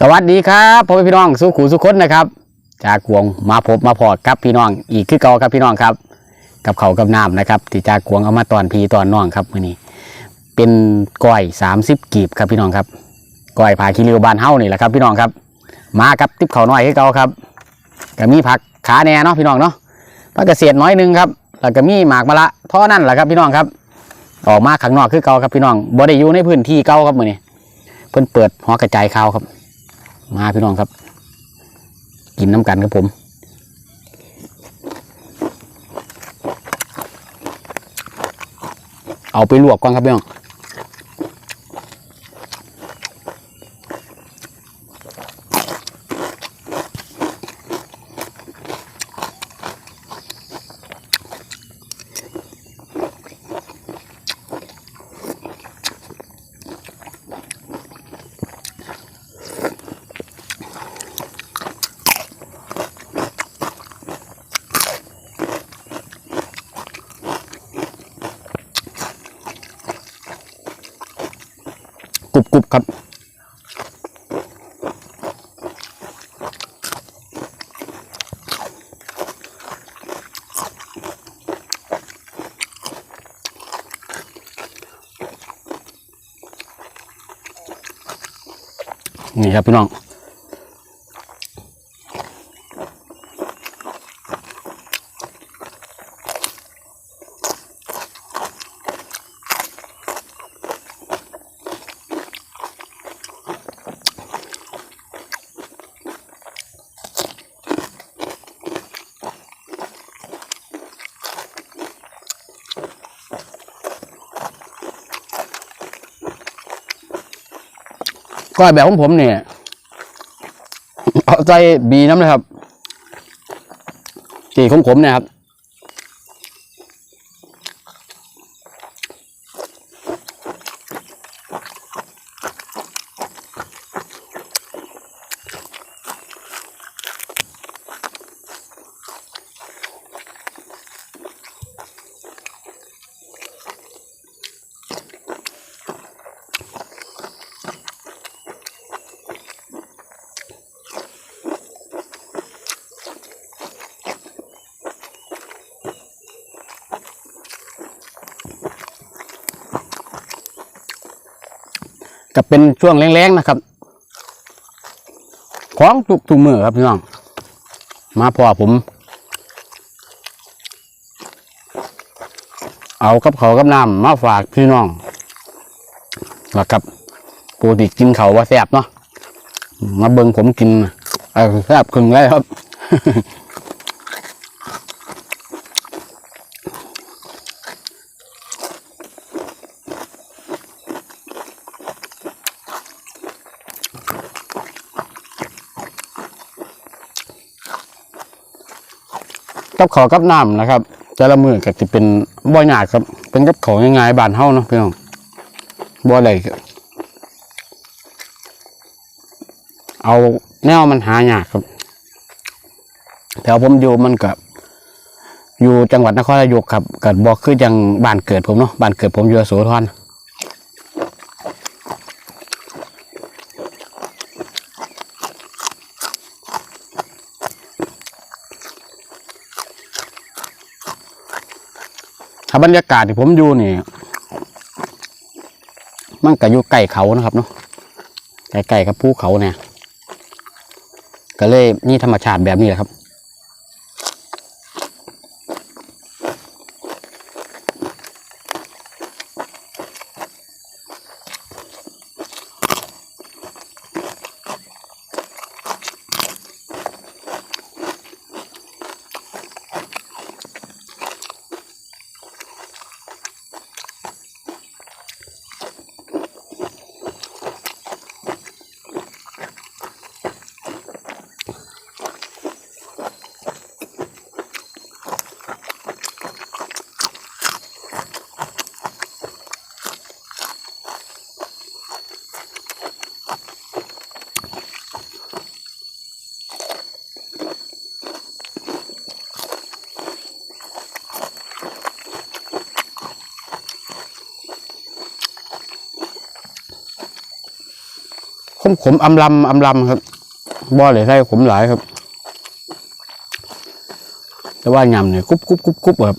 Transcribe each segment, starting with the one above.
สวัสดีครับพ่อแม่พี่น้องสุขูสุขคนนะครับ จากกวงมาพบมาพอกับพี่น้อง อีกคือเก่าครับพี่น้องครับ กับเขากับน้ำนะครับที่จากกวงเอามาตอนพีตอนน้องครับมื้อนี้ เป็นก้อย30กีบครับพี่น้องครับก้อยผาคีริวบานเฮ้านี่แหละครับ พี่น้องครับ มากับติ๊บเขาน้อยคือเก่าครับก็มีผักขาแหน่เนาะพี่น้องเนาะผักเกษตรน้อยหนึงครับแล้วก็มีหมากมะละท่านั้นแหละครับพี่น้องครับ ออกมาข้างนอกคือเก่าครับพี่น้องบ่ได้อยู่ในพื้นที่เก่าครับมื้อนี้เพิ่นเปิดหอกระจายข่าวครับ มาพี่น้องครับ กินน้ำกันครับผมเอาไปลวกก่อนครับพี่น้อง นี่ครับพี่น้อง ก้อยแบบของผมเนี่ยเอาใจบีน้ำนะครับจีของผมเนี่ยครับ ก็เป็นช่วงแรงๆนะครับ ของทุกทุกมือครับพี่น้อง มาพอผม เอากับเขากับน้ำมาฝากพี่น้องแล้วกับปกติกินเขาว่าแซ่บเนาะมาเบิ่งผมกินแซ่บครึ่งเลยครับ กับขาวกับน้ำนะครับแต่ละมือก็จะเป็นบ่อยากครับ เป็นกับขาวง่ายๆบานเฮาเนาะพี่น้องบ่อะไรก็เอาแนวมันหายากครับแถวผมอยู่มันกับอยู่จังหวัดนครนายกครับกับ่อคือจังบ้านเกิดผมเนาะบ้านเกิดผมอยู่ยโสธร ถ้าบรรยากาศที่ผมอยู่นี่ มันก็อยู่ใกล้เขานะครับเนาะใกล้ๆกับภูเขาเนี่ย ก็เลยนี่ธรรมชาติแบบนี้แหละครับ ก ขมขมๆอำลำอำลำครับบ่เลยใส่ขมหลายครับ แต่ว่ายำเนี่ยกรุบกรุบกรุบกรุบครับ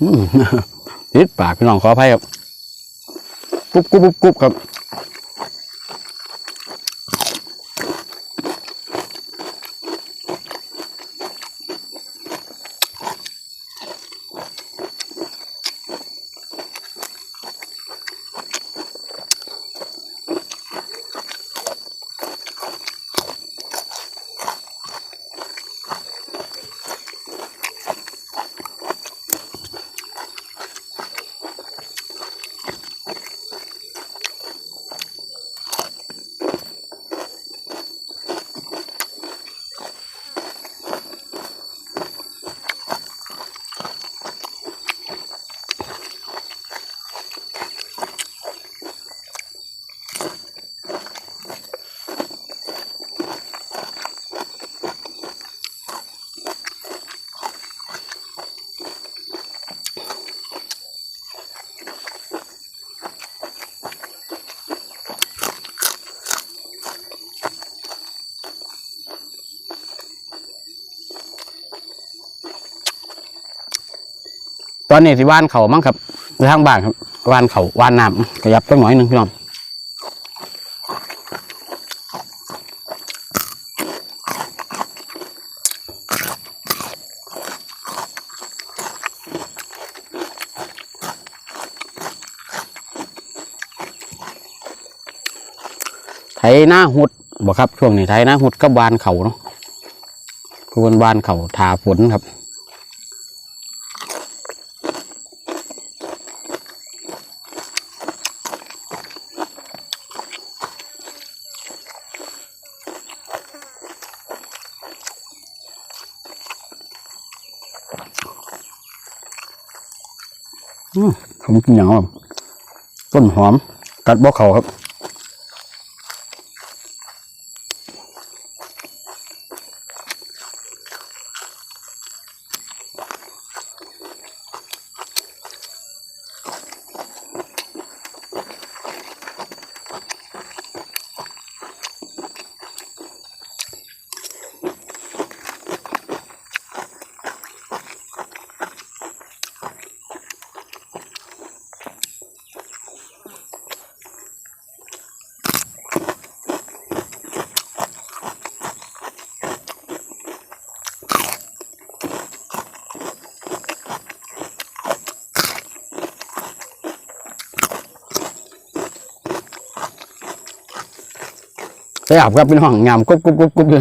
อืมนิดปากพี่น้องขออภัยครับกุบกรุบกรุบกรุบครับ ตอนนี้สิว่านเขามั้งครับทางบ้านครับว่านเขาว่านน้ำขยับสักหน่อยหนึ่งพี่น้องไถหน้าหุดบอกครับช่วงนี้ไถหน้าหุดก็วานเขาเนาะคือวันวานเขาทาฝนครับ อืม ผมกินอย่างครับต้นหอม กัดบ่อเขาครับ แซ่บครับพี่น้องยำกรุบกรุบกรุบกรุบอยู่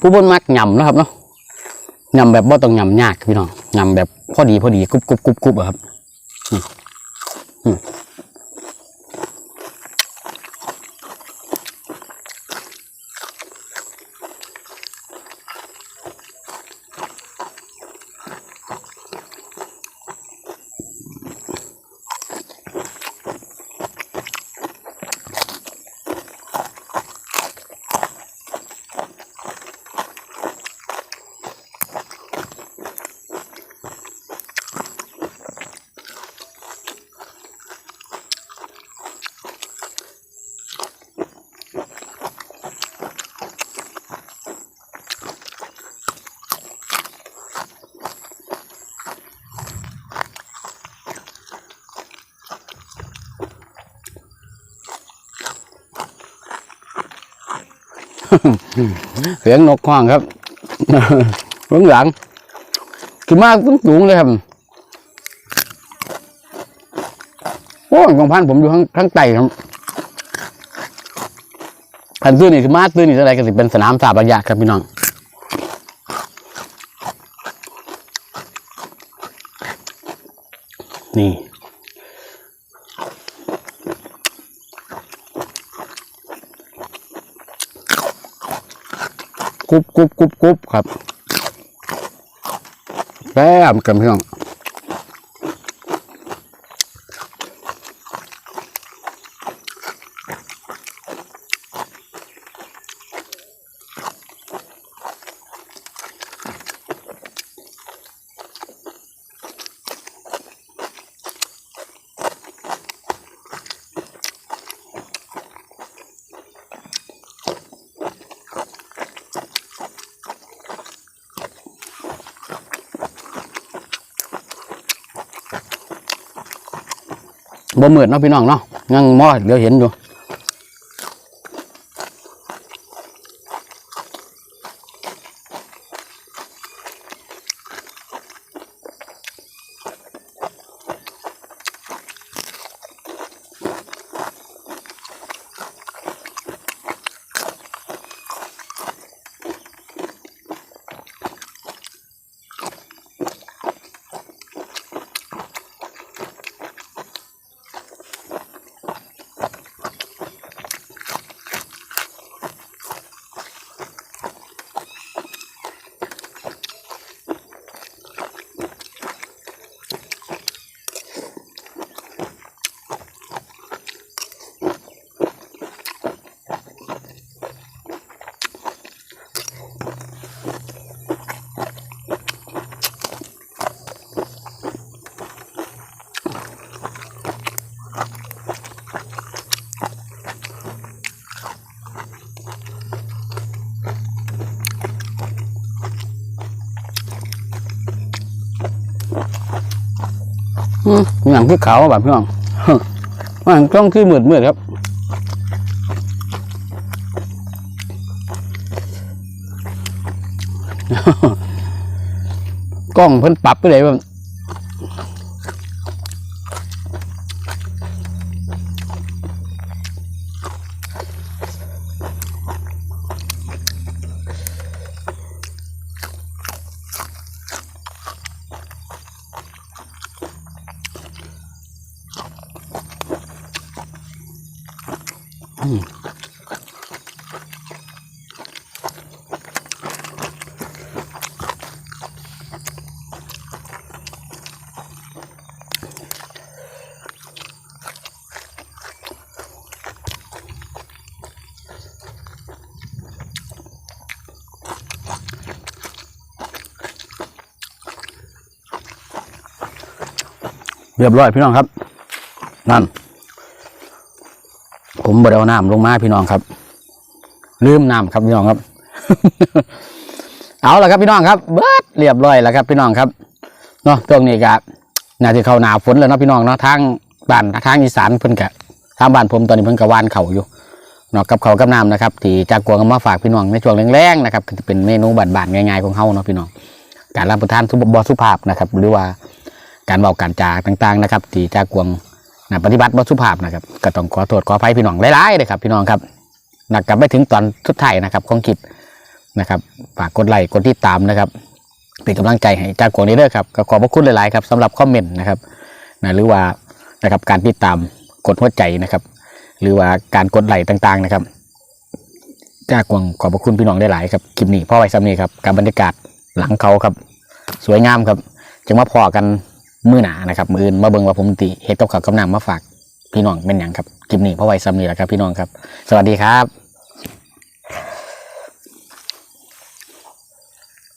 ผู้บนมักยำนะครับเนาะยำแบบบ่ต้องยำยากพี่น้องยำแบบพอดีพอดีกรุบกรุบกรุบกรุบอะครับอืม เสียงนกข้องครับเบื้องหลังคือมากสูงสูงเลยครับโอ้ยของพันผมอยู่ข้างข้างใต้ครับพันซื้อนี่คือมาซื้อนี่เท่าไรก็สิเป็นสนามสาบระยะครับพี่น้องนี่ กรุบกรุบกรุบกรุบครับแป๊บกันพี่น้อง บ่มืดเนาะพี่น้องเนาะยังมอเดี๋ยวเห็นอยู่ อย่างที่เขาแบบพี่น้องมันต้องคือมืดมืดครับกล้องเพิ่นปรับไปเลยว่า เรียบร้อยพี่น้องครับ นั่น ผมบไดเอาน้ำลงมาพี่น้องครับ ลืมน้ำครับพี่น้องครับ เอาละครับพี่น้องครับ เบิดเรียบร้อยแล้วครับ พี่น้องครับเนาะช่วงนี้ก็น่าจะเข้าหนาฝนแล้วเนาะพี่น้องเนาะทางบ้านทางอีสานเพิ่นกะทางบ้านผมตอนนี้เพิ่นกะวานเขาอยู่เนาะกับเขากับน้ำนะครับที่จากกวงเอามาฝากพี่น้องในช่วงแรงๆนะครับก็จะเป็นเมนูบ้านๆง่ายๆของเฮาเนาะพี่น้อง การรับประทานสุบบสุภาพนะครับ หรือว่าการเบาการจาต่างๆนะครับที่จากกวง นะปฏิบัติบสุภาพนะครับก็ต้องขอโทษขออภัยพี่น้องหลายๆเลยครับ พี่น้องครับนะกลับไปถึงตอนสุดท้ายนะครับของคลิปนะครับฝากกดไลค์กดติดตามนะครับ เป็นกำลังใจให้จากกวงนี้เด้อครับก็ขอบพระคุณหลายๆครับสำหรับคอมเมนต์นะครับนะหรือว่านะครับการติดตามกดหัวใจนะครับ หรือว่าการกดไลค์ต่างๆนะครับจากกวงขอบพระคุณพี่น้องได้หลายครับคลิปนี้พ่อไว้ซ้ำนี้ครับการบรรยากาศหลังเขาครับ สวยงามครับ จึงมาพอกัน มื้อหนานะครับมืออื่นมาเบิ่งว่าผมติเฮ็ดกับข้าวกับน้ำมาฝากพี่น้องเป็นอย่างครับคลิปนี้พ่อไว้ซ้ำนี่แหละครับพี่น้องครับ สวัสดีครับ